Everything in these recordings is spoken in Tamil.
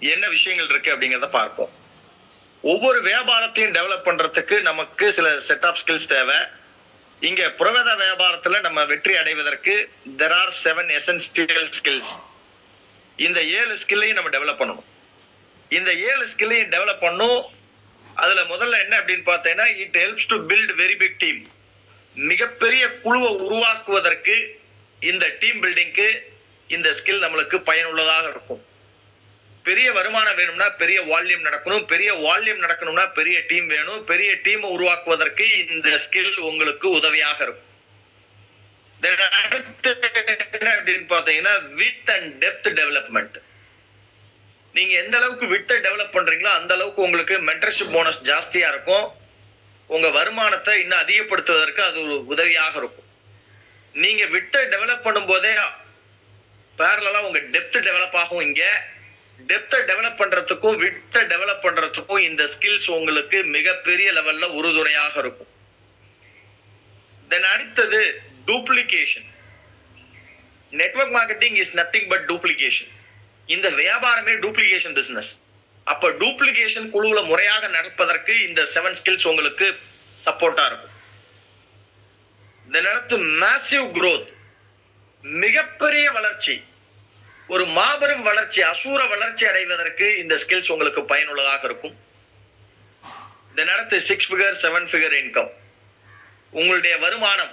என்ன விஷயங்கள் இருக்கு அப்படிங்கறத பார்ப்போம். ஒவ்வொரு வியாபாரத்தையும் டெவலப் பண்றதுக்கு நமக்கு சில செட் ஆஃப் ஸ்கில்ஸ் தேவை. இங்க புரவேத வியாபாரத்துல நம்ம வெற்றி அடைவதற்கு there are seven essential skills இந்த ஏழு ஸ்கில்லையும் நம்ம டெவலப் பண்ணணும். இந்த ஏழு ஸ்கில்லையும் டெவலப் பண்ணும். அதுல முதல்ல என்ன அப்படின்னு பார்த்தீங்கன்னா it helps to build very big team மிகப்பெரிய குழுவை உருவாக்குவதற்கு இந்த டீம் பில்டிங்க்கு இந்த ஸ்கில் நம்மளுக்கு பயனுள்ளதாக இருக்கும். பெரிய வருமானம் வேணும்னா பெரிய வால்யூம் நடக்கணும் பெரிய வால்யூம் நடக்கணும்னா பெரிய டீம் வேணும் பெரிய டீம் உருவாக்குவதற்கு இந்த ஸ்கில் உங்களுக்கு உதவியாக இருக்கும். என்ன அப்படின்னு பார்த்தீங்கன்னா வித் அண்ட் டெப்த் டெவலப்மெண்ட் நீங்க எந்த அளவுக்கு வித்தை டெவலப் பண்றீங்களோ அந்த அளவுக்கு உங்களுக்கு மென்டர்ஷிப் போனஸ் ஜாஸ்தியா இருக்கும். உங்க வருமானத்தை இன்னும் அதிகப்படுத்துவதற்கு அது ஒரு உதவியாக இருக்கும். நீங்க வித்தை டெவலப் பண்ணும்போதே பேரலாம் உங்க டெப்த் டெவலப் ஆகும் இங்க. டெப்த்தை டெவலப் பண்றதுக்கும் வித்தை டெவலப் பண்றதுக்கும் இந்த ஸ்கில்ஸ் உங்களுக்கு மிகப்பெரிய லெவல்ல உறுதுணையாக இருக்கும். தென் அடுத்தது duplication network marketing is nothing but duplication இந்த வியாபாரமே டூப்ளிகேஷன் பிசினஸ் அப்ப டூப்ளிகேஷன் குழுவுல முறையாக நடப்பதற்கு இந்த செவன் ஸ்கில்ஸ் உங்களுக்கு சப்போர்ட்டா இருக்கும். தென் அடுத்து மேசிவ் குரோத் மிகப்பெரிய வளர்ச்சி. ஒரு மாபெரும் வளர்ச்சி அசூர வளர்ச்சி அடைவதற்கு இந்த ஸ்கில்ஸ் உங்களுக்கு பயனுள்ளதாக இருக்கும். இந்த நேரத்தில் six figure seven figure income உங்களுடைய வருமானம்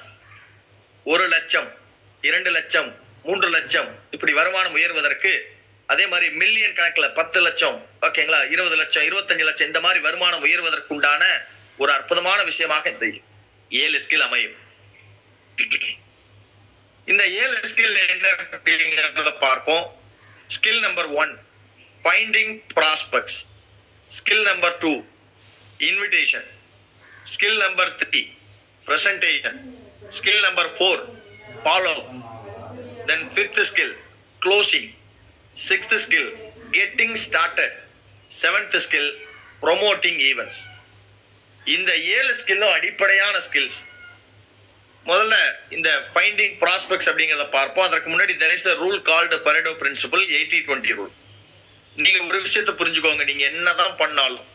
ஒரு லட்சம் இரண்டு லட்சம் மூன்று லட்சம் இப்படி வருமானம் உயர்வதற்கு அதே மாதிரி மில்லியன் கணக்குல பத்து லட்சம் ஓகேங்களா இருபது லட்சம் இருபத்தஞ்சு லட்சம் இந்த மாதிரி வருமானம் உயர்வதற்கு உண்டான ஒரு அற்புதமான விஷயமாக இந்த ஏழு ஸ்கில் அமையும். இந்த ஏழு ஸ்கில் என்ன அப்படிங்கிறத பார்ப்போம். Skill number one finding prospects skill number two invitation skill number three presentation skill number four follow then fifth skill closing sixth skill getting started seventh skill promoting events இந்த ஏழு ஸ்கில்லும் அடிப்படையான ஸ்கில்ஸ் முதல்ல இந்த ஃபைண்டிங் ப்ராஸ்பெக்ட்ஸ் அப்படிங்கிறத பார்ப்போம். அதற்கு முன்னாடி there is a rule called Pareto principle eighty twenty rule நீங்க ஒரு விஷயத்தை புரிஞ்சுக்கோங்க. நீங்க என்னதான் பண்ணாலும்.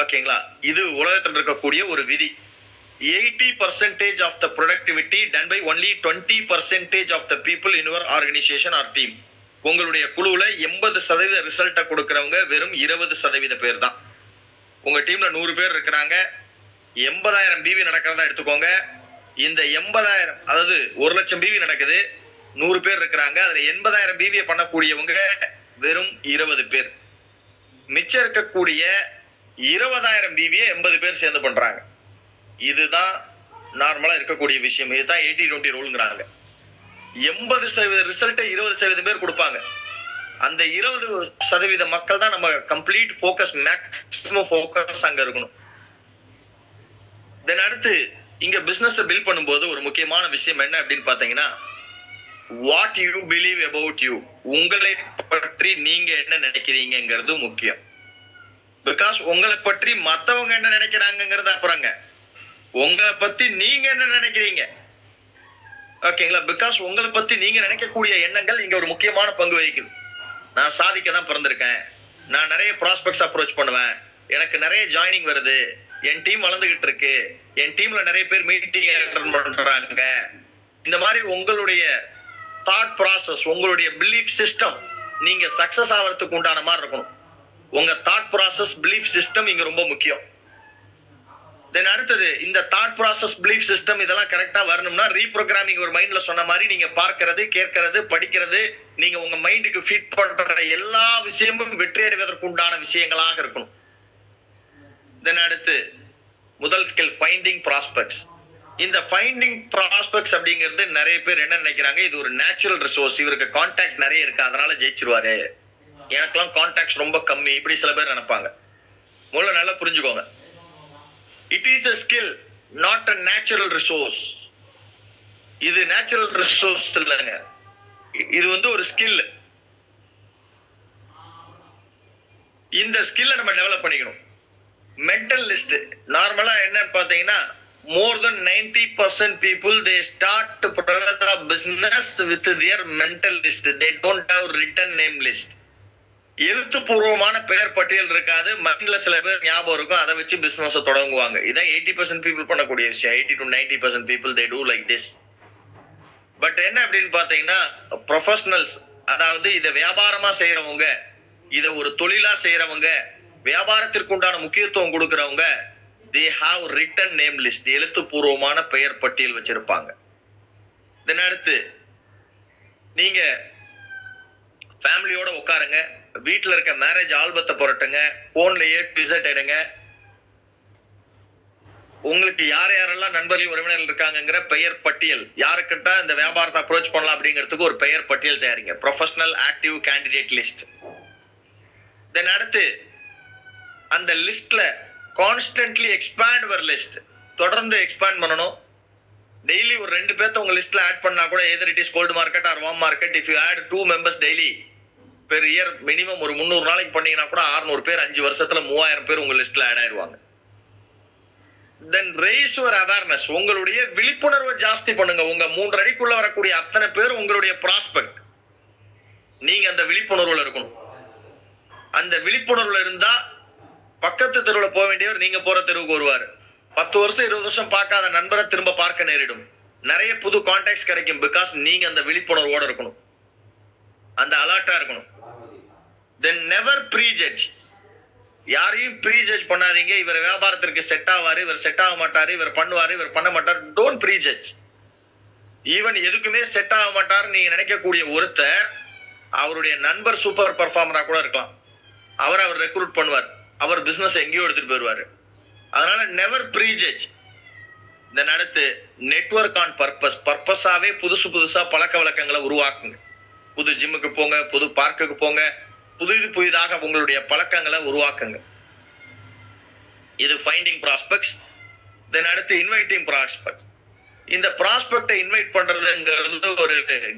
ஓகேங்களா? இது உலகத்தில் இருக்கக்கூடிய ஒரு விதி. Eighty percentage of the productivity done by only twenty percentage of the people in your organisation or team உங்களுடைய குழுவில் எண்பது சதவீத ரிசல்ட்டை கொடுக்குறவங்க வெறும் இருபது சதவீத பேர் தான் உங்கள் டீமில் நூறு பேர் இருக்கிறாங்க. எண்பதாயிரம் பிவி நடக்கிறதா எடுத்துக்கோங்க. இந்த எண்பதாயிரம் அதாவது ஒரு லட்சம் பிவி நடக்குது நூறு பேர் இருக்கிறாங்க அதுல எண்பதாயிரம் பிவியை பண்ணக்கூடியவங்க வெறும் இருபது பேர். மிச்சம் இருக்கக்கூடிய இருபதாயிரம் பிவியை எண்பது பேர் சேர்ந்து பண்றாங்க. இதுதான் நார்மலா இருக்கக்கூடிய விஷயம். இதுதான் எயிட்டி டுவெண்ட்டி ரூல்ங்கிறாங்க எண்பது சதவீத ரிசல்ட்டை இருபது சதவீதம் பேர் கொடுப்பாங்க. அந்த இருபது சதவீத மக்கள் தான் நம்ம கம்ப்ளீட் ஃபோக்கஸ் மேக்ஸிமம் ஃபோக்கஸ் அங்க இருக்கணும். தென் அடுத்து இங்க பிசினஸ் பில்ட் பண்ணும்போது ஒரு முக்கியமான விஷயம் என்ன அப்படின்னு பாத்தீங்கன்னா what you believe about you உங்களை பற்றி நீங்க என்ன நினைக்கிறீங்கிறது முக்கியம். பிகாஸ் உங்களை பற்றி மத்தவங்க என்ன நினைக்கிறாங்கிறது அப்புறங்க உங்களை பத்தி நீங்க என்ன நினைக்கிறீங்க? ஓகேங்களா பிகாஸ் உங்களை பத்தி நீங்க நினைக்கக்கூடிய எண்ணங்கள் இங்க ஒரு முக்கியமான பங்கு வகிக்குது. நான் சாதிக்க தான் பிறந்திருக்கேன். நான் நிறைய ப்ராஸ்பெக்ட்ஸ் அப்ரோச் பண்ணுவேன். எனக்கு நிறைய ஜாயினிங் வருது. என் டீம் வளர்ந்துகிட்டு இருக்கு என் டீம்ல நிறைய பேர் மீட்டிங் அட்டன் பண்றாங்க. இந்த மாதிரி உங்களுடைய தாட் ப்ராசஸ் உங்களுடைய பிலீஃப் சிஸ்டம் நீங்க சக்சஸ் ஆகிறதுக்கு உண்டான மாதிரி இருக்கணும். உங்க தாட் ப்ராசஸ் பிலீஃப் சிஸ்டம் இங்க ரொம்ப முக்கியம். தென் அடுத்தது இந்த தாட் ப்ராசஸ் பிலீஃப் சிஸ்டம் இதெல்லாம் கரெக்டா வரணும்னா ரீப்ரோகிராமிங் ஒரு மைண்ட்ல சொன்ன மாதிரி நீங்க பார்க்கறது கேட்கறது படிக்கிறது நீங்க உங்க மைண்டுக்கு ஃபீட் பண்ற எல்லா விஷயமும் வெற்றி அடைவதற்கு உண்டான விஷயங்களாக இருக்கணும். தென் அடுத்து முதல் ஸ்கில் ஃபைண்டிங் ப்ராஸ்பெக்ட்ஸ் இந்த ஃபைண்டிங் ப்ராஸ்பெக்ட்ஸ் அப்படிங்கிறது நிறைய பேர் என்ன நினைக்கிறாங்க? இது ஒரு நேச்சுரல் ரிசோர்ஸ் இவருக்கு கான்டாக்ட் நிறைய இருக்கு. அதனால ஜெயிச்சிருவாரு. எனக்கெல்லாம் கான்டாக்ட்ஸ் ரொம்ப கம்மி. இப்படி சில பேர் நினைப்பாங்க. முதல்ல நல்லா புரிஞ்சுக்கோங்க. It is a skill not a natural resource இது நேச்சுரல் ரிசோர்ஸ் இல்லைங்க. இது வந்து ஒரு ஸ்கில் இந்த ஸ்கில்ல நம்ம டெவலப் பண்ணிக்கணும். மென்டல் லிஸ்ட் நார்மலா என்னன்னு பாத்தீங்கன்னா more than ninety percent people they start business with their mental list they don't have written name list எழுத்துப்பூர்வமான பெயர் பட்டியல் இருக்காது. மைண்ட்ல சில பேர் ஞாபகம் இருக்கும். அதை வச்சு பிசினஸ் தொடங்குவாங்க. இதான் எயிட்டி பர்சன்ட் பீப்புள் பண்ணக்கூடிய விஷயம். Eighty to ninety percent people they do like this but என்ன அப்படின்னு பாத்தீங்கன்னா ப்ரொஃபஷனல்ஸ் அதாவது இதை வியாபாரமா செய்யறவங்க இதை ஒரு தொழிலா செய்யறவங்க வியாபாரத்திற்கு உண்டான முக்கியத்துவம் கொடுக்கறவங்க they have written name list எழுத்துப்பூர்வமான பெயர் பட்டியல் வச்சிருப்பாங்க. இதன் அடுத்து நீங்க ஃபேமிலியோட உட்காருங்க வீட்டில் இருக்க மேரேஜ் ஆல்பத்தை புரட்டுங்க போன்லயே விசிட் எடுங்க. உங்களுக்கு யார் யாரெல்லாம் நண்பர்கள் உறவினர்கள் இருக்காங்கங்கிற பெயர் பட்டியல் யாருக்கிட்ட இந்த வியாபாரத்தை அப்ரோச் பண்ணலாம் அப்படிங்கிறதுக்கு ஒரு பெயர் பட்டியல் தயாரிங்க. Professional active candidate list then அடுத்து அந்த லிஸ்ட்ல கான்ஸ்டன்ட்லி எக்ஸ்பேண்ட் வர் லிஸ்ட் தொடர்ந்து எக்ஸ்பேண்ட் பண்ணணும். டெய்லி ஒரு ரெண்டு பேர்த்த உங்க லிஸ்ட்ல ஆட் பண்ணா கூட either it is cold market or warm market if you add two members daily per year minimum ஒரு முந்நூறு நாளைக்கு பண்ணீங்கன்னா கூட 600 பேர் அஞ்சு வருஷத்துல மூவாயிரம் பேர் உங்க லிஸ்ட்ல ஆட் ஆயிடுவாங்க. தென் ரேஸ் யுவர் அவேர்னஸ் உங்களுடைய விழிப்புணர்வை ஜாஸ்தி பண்ணுங்க. உங்க மூன்று அடிக்குள்ள வரக்கூடிய அத்தனை பேர் உங்களுடைய ப்ராஸ்பெக்ட் நீங்க அந்த விழிப்புணர்வுல இருக்கணும். அந்த விழிப்புணர்வுல இருந்தா பக்கத்து தெருவில் போக வேண்டியவர் நீங்க போற தெருவுக்கு வருவார். பத்து வருஷம் இருபது வருஷம் பார்க்காத நண்பரை திரும்ப பார்க்க நேரிடும். நிறைய புது கான்டாக்ட்ஸ் கிடைக்கும் பிகாஸ் நீங்க அந்த விழிப்புணர்வோட இருக்கணும். அந்த அலர்ட்டா இருக்கணும். தென் நெவர் ப்ரீஜட்ஜ் யாரையும் ப்ரீஜட்ஜ் பண்ணாதீங்க. இவர் வியாபாரத்திற்கு செட் ஆவாரு இவர் செட் ஆக மாட்டாரு இவர் பண்ணுவாரு இவர் பண்ண மாட்டார். டோன்ட் ப்ரீஜட்ஜ் ஈவன் எதுக்குமே செட் ஆக மாட்டார் நீங்க நினைக்கக்கூடிய ஒருத்தர் அவருடைய நண்பர் சூப்பர் பர்ஃபார்மரா கூட இருக்கலாம். அவர் அவர் ரெக்ரூட் பண்ணுவார். அவர் பிசினஸ் எங்கேயோ எடுத்துட்டு போயிடுவாரு அதனால நெவர் ப்ரீஜட்ஜ் தென் அடுத்து நெட்வொர்க் ஆன் பர்பஸ் பர்பஸாவே புதுசு புதுசா பழக்க வழக்கங்களை உருவாக்குங்க. புது ஜிம்முக்கு போங்க புது பார்க்குக்கு போங்க புதிது புதிதாக உங்களுடைய பழக்கங்களை உருவாக்குங்க. இது ஃபைண்டிங் ப்ராஸ்பெக்ட்ஸ் தென் அடுத்து இன்வைட்டிங் ப்ராஸ்பெக்ட் இந்த ப்ராஸ்பெக்டை இன்வைட் பண்றதுங்கிறது ஒரு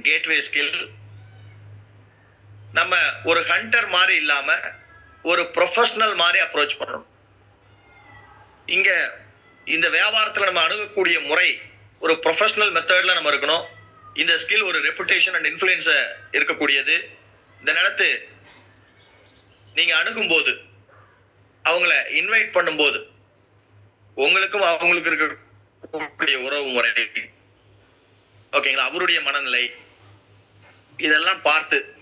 கேட்வே ஸ்கில் நம்ம ஒரு ஹண்டர் மாதிரி இல்லாம ஒரு ப்ரொஃபஷனல் மாதிரி அப்ரோச் பண்ணணும். இங்க இந்த வியாபாரத்துல நம்ம அணுகக்கூடிய முறை ஒரு ப்ரொஃபஷனல் மெத்தடில் நம்ம இருக்கணும். இந்த ஸ்கில் ஒரு ரெப்புடேஷன் அண்ட் இன்ஃப்ளூயன்ஸை இருக்கக்கூடியது. இந்த நேரத்து நீங்க அணுகும்போது அவங்கள இன்வைட் பண்ணும்போது உங்களுக்கும் அவங்களுக்கு இருக்கக்கூடிய உறவு முறை. ஓகேங்களா? அவருடைய மனநிலை. இதெல்லாம் பார்த்து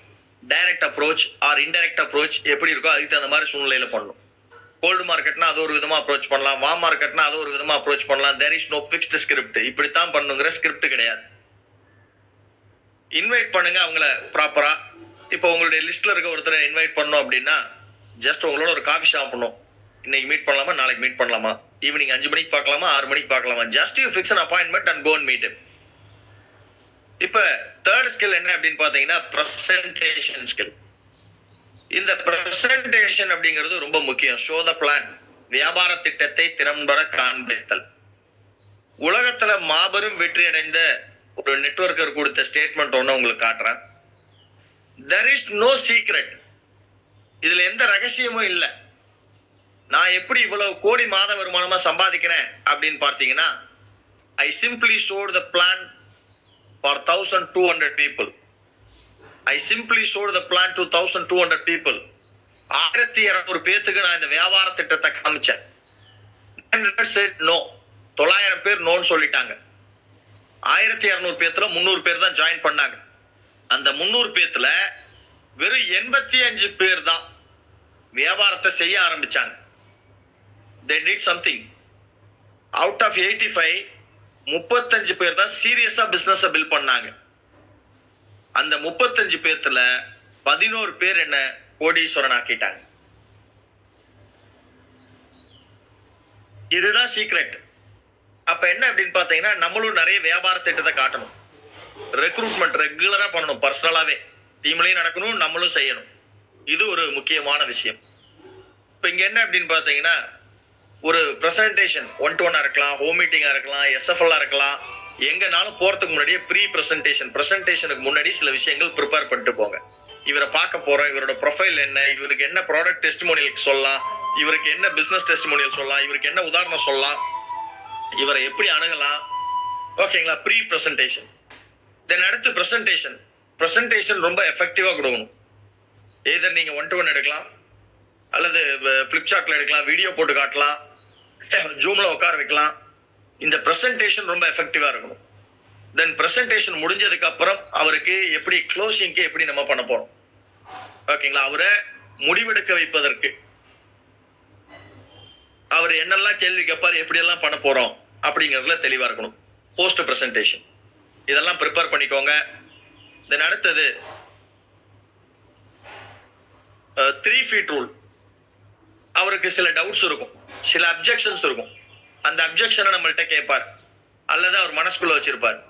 direct approach or indirect approach எப்படி இருக்கோ அதுக்கு தகுந்த மாதிரி சூழ்நிலையில பண்ணணும். கோல்டு மார்க்கெட்னா அது ஒரு விதமா அப்ரோச் பண்ணலாம். வா மார்க்கெட்னா அது ஒரு விதமா அப்ரோச் பண்ணலாம். There is no fixed script இப்படித்தான் பண்ணுங்கிற ஸ்கிரிப்ட் கிடையாது. இன்வைட் பண்ணுங்க அவங்கள ப்ராப்பரா இப்போ உங்களுடைய லிஸ்ட்ல இருக்க ஒருத்தரை இன்வைட் பண்ணோம் அப்படின்னா ஜஸ்ட் உங்களோட ஒரு காஃபி ஷாப் பண்ணும் இன்னைக்கு மீட் பண்ணலாமா? நாளைக்கு மீட் பண்ணலாமா? ஈவினிங் அஞ்சு மணிக்கு பார்க்கலாமா? ஆறு மணிக்கு பார்க்கலாமா? Just you fix an appointment and gone meet இப்ப தேர்ட் ஸ்கில் என்ன அப்படின்னு பாத்தீங்கன்னா பிரசன்டேஷன் ஸ்கில் இந்த பிரசன்டேஷன் அப்படிங்கிறது ரொம்ப முக்கியம். ஷோ த பிளான் வியாபார திட்டத்தை திறம்பட காண்பித்தல். உலகத்துல மாபெரும் வெற்றி அடைந்த ஒரு நெட்வொர்க்கர் கொடுத்த ஸ்டேட்மெண்ட் ஒன்று உங்களுக்கு காட்டுறேன். தெர் இஸ் நோ சீக்ரெட் இதுல எந்த ரகசியமும் இல்லை. நான் எப்படி இவ்வளவு கோடி மாத வருமானமா சம்பாதிக்கிறேன் அப்படின்னு பார்த்தீங்கன்னா I simply showed the plan for thousand two hundred people I simply showed the plan to thousand two hundred people ஆயிரத்தி இருநூறு பேத்துக்கு நான் இந்த வியாபார திட்டத்தை காமிச்சேன். நோ தொள்ளாயிரம் பேர் நோன்னு சொல்லிட்டாங்க. ஆயிரத்தி இருநூறு பேத்துல முந்நூறு பேர் தான் ஜாயின் பண்ணாங்க. அந்த முந்நூறு பேத்துல வெறும் எண்பத்தி அஞ்சு பேர் தான் வியாபாரத்தை செய்ய ஆரம்பிச்சாங்க. They did something out of eighty five முப்பத்தஞ்சு பேர் தான் சீரியஸா பிசினஸ் பில் பண்ணாங்க. அந்த முப்பத்தஞ்சு பேர்த்துல பதினோரு பேர் என்ன கோடீஸ்வரன் ஆக்கிட்டாங்க. இதுதான் சீக்ரெட் அப்ப என்ன அப்படின்னு பாத்தீங்கன்னா நம்மளும் நிறைய வியாபார திட்டத்தை காட்டணும். ரெக்ரூட்மெண்ட் ரெகுலரா பண்ணணும் பர்சனலாவே டீம்லயும் நடக்கணும் நம்மளும் செய்யணும். இது ஒரு முக்கியமான விஷயம். இப்ப இங்க என்ன அப்படின்னு பாத்தீங்கன்னா ஒரு பிரசன்டேஷன் ஒன் டு ஒன்னா இருக்கலாம் ஹோம் மீட்டிங்கா இருக்கலாம் எஸ்எஃப்எல்லா இருக்கலாம். எங்கனாலும் போறதுக்கு முன்னாடியே ப்ரீ பிரசன்டேஷன் பிரசன்டேஷனுக்கு முன்னாடி சில விஷயங்கள் ப்ரிப்பேர் பண்ணிட்டு போங்க. இவரை பார்க்க போறோம் இவரோட ப்ரொஃபைல் என்ன இவருக்கு என்ன ப்ராடக்ட் டெஸ்டிமோனியல் சொல்லலாம் இவருக்கு என்ன பிசினஸ் டெஸ்டிமோனியல் சொல்லலாம் இவருக்கு என்ன உதாரணம் சொல்லலாம் இவரை எப்படி அணுகலாம். ஓகேங்களா? ப்ரீ பிரசன்டேஷன் தென் அடுத்து பிரசன்டேஷன் பிரசன்டேஷன் ரொம்ப எஃபெக்டிவா கொடுக்கணும். ஏதர் நீங்க ஒன் டு ஒன் எடுக்கலாம் அல்லது ஃபிளிப்சார்ட்ல எடுக்கலாம் வீடியோ போட்டு காட்டலாம். ஜூம்ல உட்கார வைக்கலாம். இந்த பிரசன்டேஷன் ரொம்ப எஃபெக்டிவா இருக்கணும். தென் பிரசன்டேஷன் முடிஞ்சதுக்கு அப்புறம் அவருக்கு எப்படி க்ளோசிங்க்கு எப்படி நம்ம பண்ண போறோம். ஓகேங்களா அவரை முடிவெடுக்க வைப்பதற்கு. அவர் என்னெல்லாம் கேள்வி கேட்பார் எப்படி எல்லாம் பண்ண போறோம் அப்படிங்கறதுல தெளிவா இருக்கணும். போஸ்ட் பிரசன்டேஷன் இதெல்லாம் ப்ரிப்பேர் பண்ணிக்கோங்க. தென் அடுத்தது த்ரீ ஃபீட் ரூல் அவருக்கு சில டவுட்ஸ் இருக்கும். சில அப்ஜெக்ஷன்ஸ் இருக்கும். அந்த அப்ஜெக்ஷனை நம்மள்ட்ட கேட்பார். அல்லது அவர் மனசுக்குள்ள வச்சிருப்பார்.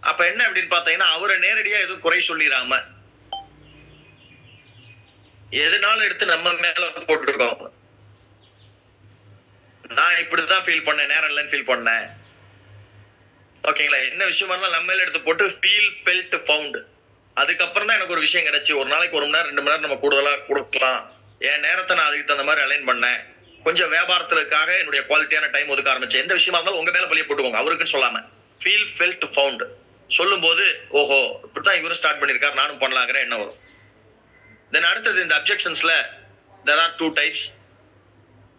அப்ப என்ன அப்படின்னு பாத்தீங்கன்னா அவரை நேரடியா எதுவும் குறை சொல்லிடாம எதுனாலும் எடுத்து நம்ம மேல போட்டுருக்கோம். நான் இப்படிதான் ஃபீல் பண்ணேன் நேரம் இல்லைன்னு ஃபீல் பண்ணேன். ஓகேங்களா? என்ன விஷயமா இருந்தாலும் நம்ம மேல எடுத்து போட்டு ஃபீல் பெல்ட் ஃபவுண்ட் அதுக்கப்புறம் தான் எனக்கு ஒரு விஷயம் கிடைச்சு. ஒரு நாளைக்கு ஒரு மணி நேரம் ரெண்டு மணி நேரம் நம்ம கூடுதலா கொடுக்கலாம். என் நேரத்தை நான் அதுக்கு தகுந்த மாதிரி அலைன் பண்ணேன். கொஞ்சம் வியாபாரத்துக்காக என்னுடைய குவாலிட்டியான டைம் ஒதுக்க ஆரம்பிச்சேன். எந்த விஷயமா இருந்தாலும் உங்க மேல பழிய போட்டுக்கோங்க. அவருக்குன்னு சொல்லாம. ஃபீல் ஃபெல்ட் ஃபவுண்ட் சொல்லும் போது ஓஹோ இப்படித்தான் இவரும் ஸ்டார்ட் பண்ணிருக்காரு நானும் பண்ணலாங்கிற என்ன வரும். தென் அடுத்தது இந்த அப்ஜெக்ஷன்ஸ்ல தெர் ஆர் டூ டைப்ஸ்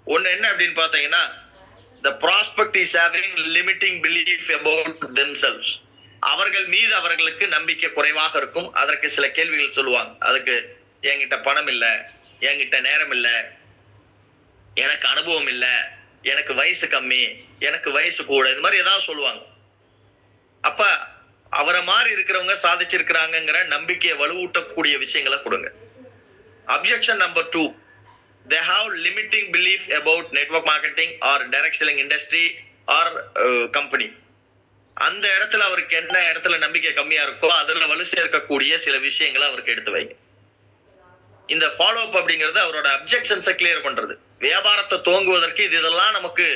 ஒன்னு என்ன அப்படின்னு பாத்தீங்கன்னா த prospect is limiting limiting about about themselves. அவர்கள் மீது அவர்களுக்கு நம்பிக்கை குறைவாக இருக்கும். அதற்கு சில கேள்விகள் சொல்லுவாங்க. அதுக்கு என்கிட்ட பணம் இல்லை. என்கிட்ட நேரம் இல்லை. எனக்கு அனுபவம் இல்லை எனக்கு வயசு கம்மி எனக்கு வயசு கூட இது மாதிரி ஏதாவது சொல்லுவாங்க. அப்ப அவரை மாதிரி இருக்கிறவங்க சாதிச்சிருக்கிறாங்கங்கிற நம்பிக்கையை வலுவூட்டக்கூடிய விஷயங்களை கொடுங்க. Objection number two they have limiting belief about network marketing or direct selling industry or company அந்த இடத்துல அவருக்கு என்ன இடத்துல நம்பிக்கை கம்மியா இருக்கோ அதுல வலு சேர்க்கக்கூடிய சில விஷயங்களை அவருக்கு எடுத்து வைங்க. இந்த ஃபாலோ அப் அப்படிங்கிறது அவரோட அப்ஜெக்ஷன்ஸை கிளியர் பண்றது. வியாபாரத்தை துவங்குவதற்கு இது இதெல்லாம் நமக்கு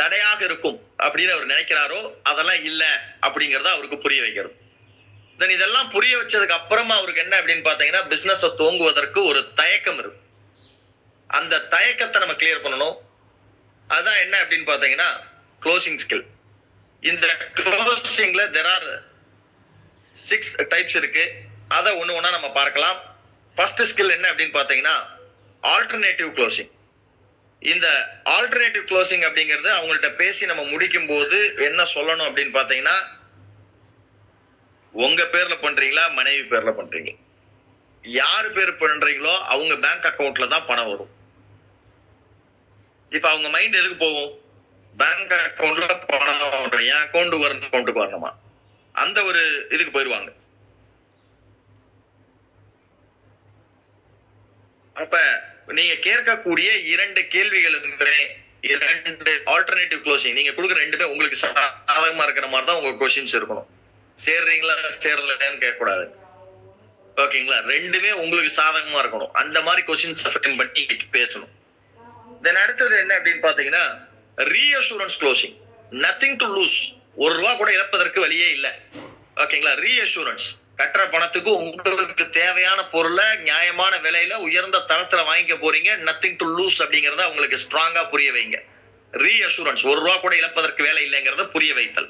தடையாக இருக்கும் அப்படின்னு அவர் நினைக்கிறாரோ அதெல்லாம் இல்லை அப்படிங்கறத அவருக்கு புரிய வைக்கிறது. தென் இதெல்லாம் புரிய வச்சதுக்கு அப்புறமா அவருக்கு என்ன அப்படின்னு பாத்தீங்கன்னா பிசினஸ் துவங்குவதற்கு ஒரு தயக்கம் இருக்கு. அந்த தயக்கத்தை நம்ம கிளியர் பண்ணணும். அதான் என்ன அப்படின்னு பாத்தீங்கன்னா க்ளோசிங் ஸ்கில் இந்த க்ளோசிங்ல தெர் ஆர் சிக்ஸ் டைப்ஸ் இருக்கு. அதை ஒண்ணு ஒண்ணா நம்ம பார்க்கலாம். ஃபர்ஸ்ட் ஸ்கில் என்ன அப்படின்னு பாத்தீங்கன்னா ஆல்டர்னேட்டிவ் க்ளோசிங் இந்த ஆல்டர்னேட்டிவ் க்ளோசிங் அப்படிங்கிறது அவங்கள்ட்ட பேசி நம்ம முடிக்கும் போது என்ன சொல்லணும் அப்படின்னு பாத்தீங்கன்னா உங்க பேர்ல பண்றீங்களா மனைவி பேர்ல பண்றீங்க. யார் பேர் பண்றீங்களோ அவங்க பேங்க் அக்கௌண்ட்ல தான் பணம் வரும். இப்ப அவங்க மைண்ட் எதுக்கு போகும்? பேங்க் அக்கௌண்ட்ல பணம் என் அக்கௌண்ட் வரணும் அக்கௌண்ட்டுக்கு வரணுமா? அந்த ஒரு இதுக்கு போயிடுவாங்க அப்ப நீங்க கேட்கக்கூடிய இரண்டு கேள்விகள் இரண்டு ஆல்டர்னேட்டிவ் க்ளோசிங் நீங்க கொடுக்குற ரெண்டுமே உங்களுக்கு சாதகமா இருக்கிற மாதிரி தான் உங்க கொஸ்டின்ஸ் இருக்கணும். சேர்றீங்களா சேரலன்னு கேட்க கூடாது ஓகேங்களா? ரெண்டுமே உங்களுக்கு சாதகமா இருக்கணும். அந்த மாதிரி கொஸ்டின்ஸ் ஃப்ரேம் பண்ணி பேசணும். தென் அடுத்தது என்ன அப்படின்னு பாத்தீங்கன்னா reassurance closing nothing to lose ஒரு ரூபா கூட இழப்பதற்கு வழியே இல்லை. ஓகேங்களா? ரீஅஷூரன்ஸ் கட்டுற பணத்துக்கு உங்களுக்கு தேவையான பொருளை நியாயமான விலையில உயர்ந்த தரத்துல வாங்கிக்க போறீங்க. நத்திங் டு லூஸ் அப்படிங்கறத உங்களுக்கு ஸ்ட்ராங்கா புரிய வைங்க. ரீஅஷூரன்ஸ் ஒரு ரூபா கூட இழப்பதற்கு வேலை இல்லைங்கிறத புரிய வைத்தல்.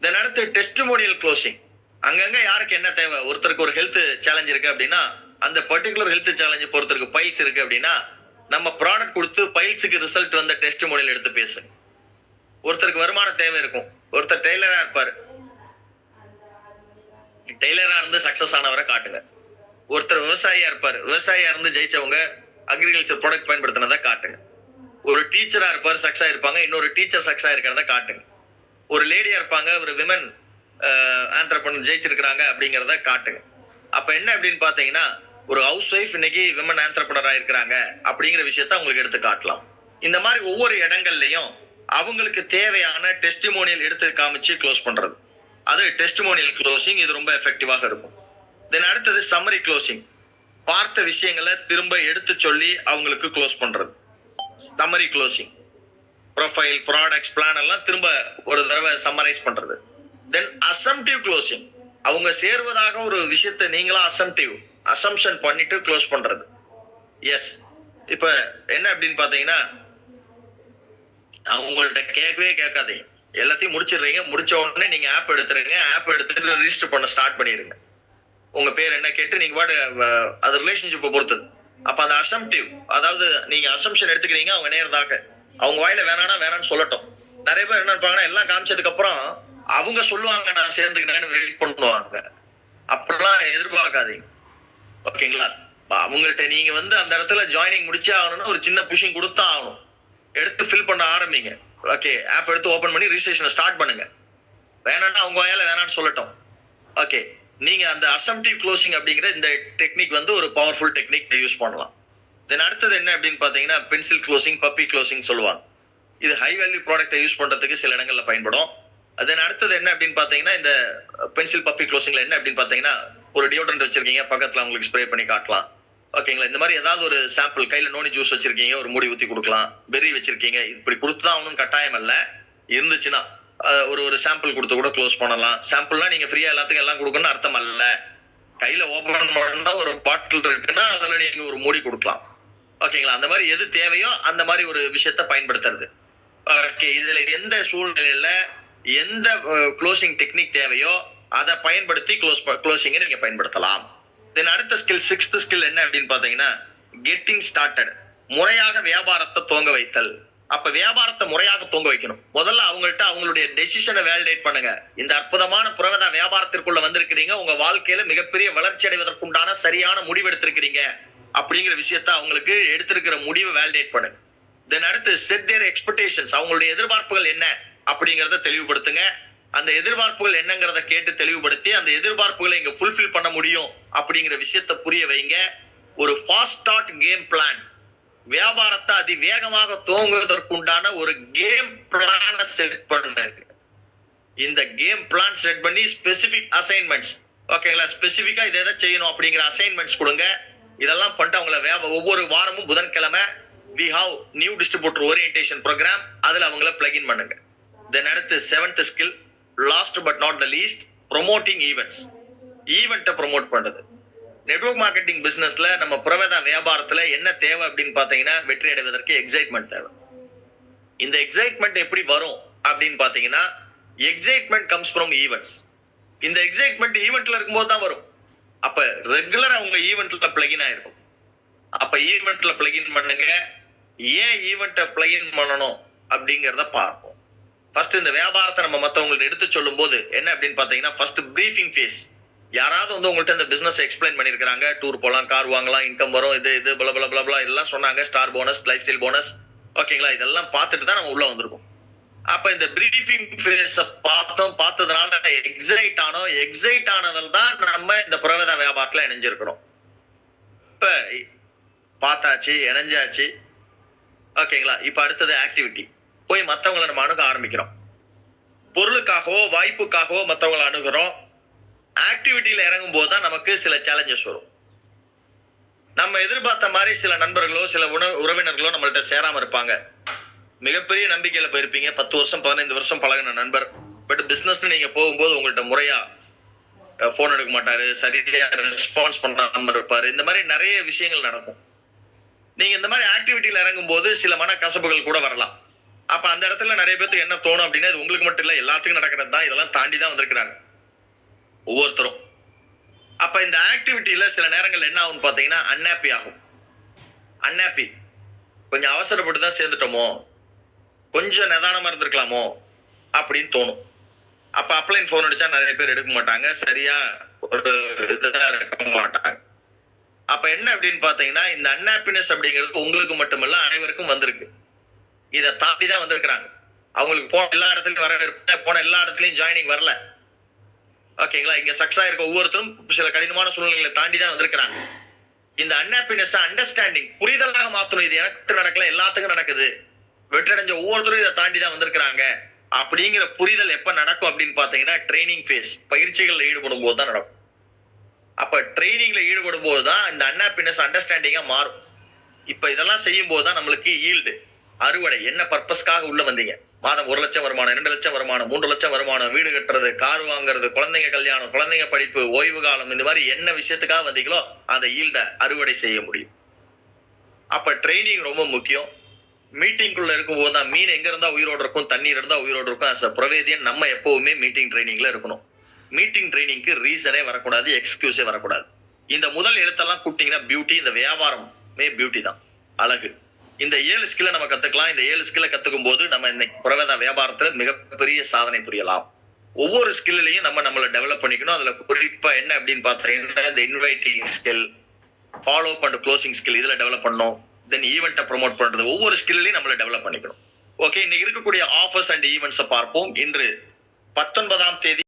தென் அடுத்து டெஸ்டிமோனியல் க்ளோசிங் அங்கங்க யாருக்கு என்ன தேவை? ஒருத்தருக்கு ஒரு ஹெல்த் சேலஞ்ச் இருக்கு அப்படின்னா அந்த பர்டிகுலர் ஹெல்த் சேலஞ்ச் ஒருத்தருக்கு பைல்ஸ் இருக்கு அப்படின்னா நம்ம ப்ராடக்ட் கொடுத்து பைல்ஸுக்கு ரிசல்ட் வந்த டெஸ்டிமோனியல் எடுத்து பேசுங்க ஒருத்தருக்கு வருமான தேவை இருக்கும். ஒருத்தர் டெய்லரா இருப்பாரு. டெய்லரா இருந்து சக்சஸ் ஆனவரை காட்டுங்க. ஒருத்தர் விவசாயியா இருப்பாரு. விவசாயியா இருந்து ஜெயிச்சவங்க அக்ரிகல்ச்சர் ப்ராடக்ட் பயன்படுத்தினதை காட்டுங்க. ஒரு டீச்சரா இருப்பாரு சக்ஸா இருப்பாங்க இன்னொரு டீச்சர் சக்ஸா இருக்கிறத காட்டுங்க. ஒரு லேடியா இருப்பாங்க ஒரு விமன் ஆண்டர்பனர் ஜெயிச்சிருக்கிறாங்க அப்படிங்கிறத காட்டுங்க. அப்ப என்ன அப்படின்னு பாத்தீங்கன்னா ஒரு ஹவுஸ் ஒய்ஃப் இன்னைக்கு விமன் ஆண்டர்பனரா இருக்கிறாங்க அப்படிங்கிற விஷயத்த அவங்களுக்கு எடுத்து காட்டலாம். இந்த மாதிரி ஒவ்வொரு இடங்கள்லயும் அவங்களுக்கு தேவையான டெஸ்டிமோனியல் எடுத்து காமிச்சு க்ளோஸ் பண்றது. அது டெஸ்டிமோனியல் க்ளோசிங் இது ரொம்ப எஃபெக்டிவாக இருக்கும். தென் அடுத்தது சம்மரி க்ளோசிங் பார்த்த விஷயங்களை திரும்ப எடுத்து சொல்லி அவங்களுக்கு க்ளோஸ் பண்றது. Summary closing profile products plan எல்லாம் திரும்ப ஒரு தடவை சம்மரைஸ் பண்றது. தென் அசம்டிவ் க்ளோசிங் அவங்க சேர்வதாக ஒரு விஷயத்த நீங்களா அசம்டிவ் அசம்ஷன் பண்ணிட்டு க்ளோஸ் பண்றது. எஸ் இப்ப என்ன அப்படின்னு பாத்தீங்கன்னா அவங்கள்ட்ட கேட்கவே கேட்காதீங்க. எல்லாத்தையும் முடிச்சிடுறீங்க. முடிச்ச உடனே நீங்க ஆப் எடுத்துருங்க. ஆப் எடுத்துட்டு ரிஜிஸ்டர் பண்ண ஸ்டார்ட் பண்ணிடுங்க. உங்க பேர் என்ன கேட்டு நீங்க பாட்டு அது ரிலேஷன்ஷிப்பை பொறுத்தது. அப்ப அந்த அசம்டிவ் அதாவது நீங்க அசம்ஷன் எடுத்துக்கிறீங்க அவங்க நேர்தாக அவங்க வாயில வேணானா வேணாம்னு சொல்லட்டும். நிறைய பேர் என்ன இருப்பாங்கன்னா எல்லாம் காமிச்சதுக்கு அப்புறம் அவங்க சொல்லுவாங்க நான் சேர்ந்துக்கிறேன்னு வெயிட் பண்ணுவாங்க. அப்படிலாம் எதிர்பார்க்காதீங்க. ஓகேங்களா? அவங்கள்ட்ட நீங்க வந்து அந்த இடத்துல ஜாயினிங் முடிச்சே ஆகணும்னு ஒரு சின்ன புஷிங் கொடுத்தா ஆகணும். எடுத்து ஃபில் பண்ண ஆரம்பிங்க. ஓகே ஆப் எடுத்து ஓபன் பண்ணி ரிஜிஸ்ட்ரேஷனை ஸ்டார்ட் பண்ணுங்க. வேணாம்னா அவங்க வாயால வேணாம்னு சொல்லட்டும். ஓகே நீங்க அந்த அசம்டிவ் க்ளோசிங் அப்படிங்கிற இந்த டெக்னிக் வந்து ஒரு பவர்ஃபுல் டெக்னிக் யூஸ் பண்ணலாம். தென் அடுத்தது என்ன அப்படின்னு பாத்தீங்கன்னா பென்சில் க்ளோசிங் பப்பி க்ளோசிங் சொல்லுவாங்க. இது ஹை வேல்யூ ப்ராடக்ட்டை யூஸ் பண்றதுக்கு சில இடங்கள்ல பயன்படும். தென் அடுத்தது என்ன அப்படின்னு பாத்தீங்கன்னா இந்த பென்சில் பப்பி க்ளோசிங்ல என்ன அப்படின்னு பாத்தீங்கன்னா ஒரு டியோட்ரண்ட் வச்சிருக்கீங்க பக்கத்துல உங்களுக்கு ஸ்ப்ரே பண்ணி காட்டலாம். ஓகேங்களா? இந்த மாதிரி ஏதாவது ஒரு சாம்பிள் கையில நோனி ஜூஸ் வச்சிருக்கீங்க ஒரு மூடி ஊத்தி கொடுக்கலாம் பெரி வச்சிருக்கீங்க இப்படி கொடுத்துதான் ஒன்றும் கட்டாயம் அல்ல. இருந்துச்சுன்னா ஒரு ஒரு சாம்பிள் கொடுத்து கூட க்ளோஸ் பண்ணலாம். சாம்பிள்னா நீங்க ஃப்ரீயா எல்லாத்துக்கும் எல்லாம் கொடுக்கணும்னு அர்த்தம் அல்ல. கையில ஓபன் பண்ணா ஒரு பாட்டில் இருக்குன்னா அதுல நீங்க ஒரு மூடி கொடுக்கலாம். ஓகேங்களா? அந்த மாதிரி எது தேவையோ அந்த மாதிரி ஒரு விஷயத்த பயன்படுத்துறது. ஓகே இதுல எந்த சூழ்நிலையில எந்த க்ளோசிங் டெக்னிக் தேவையோ அதை பயன்படுத்தி க்ளோஸ் க்ளோசிங்கை நீங்க பயன்படுத்தலாம். தென் அடுத்த ஸ்கில் சிக்ஸ்த் ஸ்கில் என்ன அப்படின்னு பாத்தீங்கன்னா கெட்டிங் ஸ்டார்டட் முறையாக வியாபாரத்தை துவங்க வைத்தல். அப்ப வியாபாரத்தை முறையாக துவங்க வைக்கணும். முதல்ல அவங்கள்ட்ட அவங்களுடைய டெசிஷனை வேலிடேட் பண்ணுங்க. இந்த அற்புதமான புரவதா வியாபாரத்திற்குள்ள வந்திருக்கிறீங்க. உங்க வாழ்க்கையில மிகப்பெரிய வளர்ச்சி அடைவதற்குண்டான சரியான முடிவு எடுத்திருக்கிறீங்க. அப்படிங்கிற விஷயத்த அவங்களுக்கு எடுத்திருக்கிற முடிவை வேலிடேட் பண்ணுங்க தென் அடுத்து செட் தேர் எக்ஸ்பெக்டேஷன்ஸ் அவங்களுடைய எதிர்பார்ப்புகள் என்ன? அப்படிங்கறத தெளிவுபடுத்துங்க. அந்த எதிர்பார்ப்புகள் என்னங்கிறத கேட்டு தெளிவுபடுத்தி அந்த எதிர்பார்ப்புகளை இங்க ஃபுல்ஃபில் பண்ண முடியும் அப்படிங்கிற விஷயத்த புரிய வைங்க. ஒரு ஃபாஸ்ட் ஸ்டார்ட் கேம் பிளான் வியாபாரத்தை அதிவேகமாக துவங்குவதற்குண்டான ஒரு கேம் பிளான செட் பண்ணுங்க. இந்த கேம் பிளான் செட் பண்ணி ஸ்பெசிபிக் அசைன்மெண்ட்ஸ் ஓகேங்களா ஸ்பெசிபிக்கா இதை எதை செய்யணும் அப்படிங்கிற அசைன்மெண்ட்ஸ் கொடுங்க. இதெல்லாம் பண்ணிட்டு அவங்கள வே- ஒவ்வொரு வாரமும் புதன்கிழமை we have new distributor orientation programme அதில் அவங்கள பிளகின் பண்ணுங்க. தென் அடுத்து seventh skill last but not the least promoting events ஈவெண்ட்டை ப்ரொமோட் பண்றது. நெட்ஒர்க் மார்க்கெட்டிங் பிசினஸ்ல நம்ம புரவேதா வியாபாரத்துல என்ன தேவை அப்படின்னு பார்த்தீங்கன்னா வெற்றி அடைவதற்கு எக்ஸைட்மெண்ட் தேவை. இந்த எக்ஸைட்மெண்ட் எப்படி வரும் அப்படின்னு பாத்தீங்கன்னா எக்ஸைட்மெண்ட் கம்ஸ் ஃப்ரம் ஈவெண்ட்ஸ் இந்த எக்ஸைட்மெண்ட் ஈவெண்ட்ல இருக்கும்போது தான் வரும். அப்ப ரெகுலரா உங்க ஈவெண்ட்ல பிளகின் ஆயிருக்கும். அப்ப ஈவெண்ட்ல பிளகின் பண்ணுங்க. ஏன் ஈவெண்ட்டை பிளகின் பண்ணணும் அப்படிங்கிறத பார்ப்போம். ஃபர்ஸ்ட் இந்த வியாபாரத்தை நம்ம மற்றவங்களுக்கு எடுத்து சொல்லும் போது என்ன அப்படின்னு பார்த்தீங்கன்னா ஃபர்ஸ்ட் பிரீஃபிங் ஃபேஸ் யாராவது வந்து உங்கள்கிட்ட இந்த பிசினஸ் எக்ஸ்பிளைன் பண்ணியிருக்காங்க டூர் போகலாம் கார் வாங்கலாம் இன்கம் வரும் இது இது பல பல பல எல்லாம் சொன்னாங்க. Star bonus life style bonus ஓகேங்களா இதெல்லாம் பார்த்துட்டு தான் நம்ம உள்ள வந்திருக்கோம். அப்ப இந்த பிரீஃபிங் ஃபேஸ பார்த்தோம் பார்த்ததுனால எக்ஸைட் ஆனோம். எக்ஸைட் ஆனதில் தான் நம்ம இந்த புரவேதா வியாபாரத்தில் இணைஞ்சிருக்கிறோம். இப்ப பார்த்தாச்சு இணைஞ்சாச்சு. ஓகேங்களா இப்ப அடுத்தது ஆக்டிவிட்டி போய் மற்றவங்களை நம்ம அணுக ஆரம்பிக்கிறோம். பொருளுக்காகவோ வாய்ப்புக்காகவோ மத்தவங்களை அணுகிறோம். ஆக்டிவிட்டியில இறங்கும் போது தான் நமக்கு சில சேலஞ்சஸ் வரும். நம்ம எதிர்பார்த்த மாதிரி சில நண்பர்களோ சில உணவு உறவினர்களோ நம்மள்ட்ட சேராம இருப்பாங்க. மிகப்பெரிய நம்பிக்கையில போயிருப்பீங்க. பத்து வருஷம் பதினைந்து வருஷம் பழகின நண்பர். பட் பிசினஸ்னு நீங்க போகும்போது உங்கள்ட்ட முறையா போன் எடுக்க மாட்டாரு. சரியா ரெஸ்பான்ஸ் பண்ணாம இருப்பாரு. இந்த மாதிரி நிறைய விஷயங்கள் நடக்கும். நீங்க இந்த மாதிரி ஆக்டிவிட்டியில இறங்கும் போது சில மன கசப்புகள் கூட வரலாம். அப்ப அந்த இடத்துல நிறைய பேருக்கு என்ன தோணும் அப்படின்னா இது உங்களுக்கு மட்டும் இல்ல எல்லாத்துக்கும் நடக்கிறது தான். இதெல்லாம் தாண்டி தான் வந்திருக்கிறாங்க. ஒவ்வொருத்தரும். அப்ப இந்த ஆக்டிவிட்டியில சில நேரங்கள் என்ன ஆகும் பாத்தீங்கன்னா அன்ஹாப்பி ஆகும். அன்ஹாப்பி கொஞ்சம் அவசரப்பட்டு தான் சேர்ந்துட்டோமோ? கொஞ்சம் நிதானமா இருந்திருக்கலாமோ? அப்படின்னு தோணும். அப்ப அப்ளைன் போன் அடிச்சா நிறைய பேர் எடுக்க மாட்டாங்க. சரியா ஒரு இதுதான் இருக்க மாட்டாங்க. அப்ப என்ன அப்படின்னு பாத்தீங்கன்னா இந்த அன்ஹாப்பினஸ் அப்படிங்கிறது உங்களுக்கு மட்டுமல்ல அனைவருக்கும் வந்திருக்கு. இதை தாண்டி தான் வந்திருக்கிறாங்க. அவங்களுக்கு போன எல்லா இடத்துலயும் வர போன எல்லா இடத்துலயும் ஜாயினிங் வரல. ஓகேங்களா இங்க சக்ஸஸ் ஆயிருக்க ஒவ்வொருத்தரும் சில கடினமான சூழ்நிலைகளை தாண்டி தான் வந்திருக்கிறாங்க. இந்த அன்ஹாப்பினஸ் அண்டர்ஸ்டாண்டிங் புரிதலாக மாத்தணும். இது எனக்கு நடக்கல எல்லாத்துக்கும் நடக்குது. வெற்றடைஞ்ச ஒவ்வொருத்தரும் இதை தாண்டி தான் வந்திருக்கிறாங்க. அப்படிங்கிற புரிதல் எப்ப நடக்கும் அப்படின்னு பாத்தீங்கன்னா ட்ரைனிங் ஃபேஸ் பயிற்சிகள்ல ஈடுபடும் போது தான் நடக்கும். அப்ப ட்ரைனிங்ல ஈடுபடும் போது தான் இந்த அன்ஹாப்பினஸ் அண்டர்ஸ்டாண்டிங்கா மாறும். இப்ப இதெல்லாம் செய்யும் போது தான் நம்மளுக்கு ஈல்டு அறுவடை என்ன பர்பஸ்க்காக உள்ள வந்தீங்க? மாதம் ஒரு லட்சம் வருமானம் ரெண்டு லட்சம் வருமானம் மூன்று லட்சம் வருமானம் வீடு கட்டுறது கார் வாங்குறது குழந்தைங்க கல்யாணம் குழந்தைங்க படிப்பு ஓய்வு காலம் இந்த மாதிரி என்ன விஷயத்துக்காக வந்தீங்களோ அந்த ஈல்ட அறுவடை செய்ய முடியும். அப்ப ட்ரைனிங் ரொம்ப முக்கியம். மீட்டிங்குள்ள இருக்கும்போது தான் மீன் எங்க இருந்தா உயிரோடு இருக்கும் தண்ணீர் இருந்தா உயிரோடு இருக்கும் அஸ் அ புரவேதியன் நம்ம எப்பவுமே மீட்டிங் ட்ரைனிங்ல இருக்கணும். மீட்டிங் ட்ரைனிங்க்கு ரீசனே வரக்கூடாது எக்ஸ்கியூஸே வரக்கூடாது. இந்த முதல் எழுத்தெல்லாம் கூட்டிங்கன்னா பியூட்டி இந்த வியாபாரமே பியூட்டி தான் அழகு. இந்த ஏழு ஸ்கில்லை நம்ம கத்துக்கலாம். இந்த ஏழு ஸ்கில்லை கத்துக்கும் போது நம்ம இந்த புறவேத வியாபாரத்துல மிகப்பெரிய சாதனை புரியலாம். ஒவ்வொரு ஸ்கில்லையும் நம்ம நம்மளை டெவலப் பண்ணிக்கணும். அதுல குறிப்பா என்ன அப்படின்னு பார்த்தீங்கன்னா இந்த inviting skill follow and closing skill இதுல டெவலப் பண்ணணும். தென் ஈவெண்ட்டை ப்ரோமோட் பண்றது. ஒவ்வொரு ஸ்கில்லையும் நம்மள டெவலப் பண்ணிக்கணும். ஓகே இன்னைக்கு இருக்கக்கூடிய ஆஃபர்ஸ் அண்ட் ஈவெண்ட்ஸை பார்ப்போம். இன்று பத்தொன்பதாம் தேதி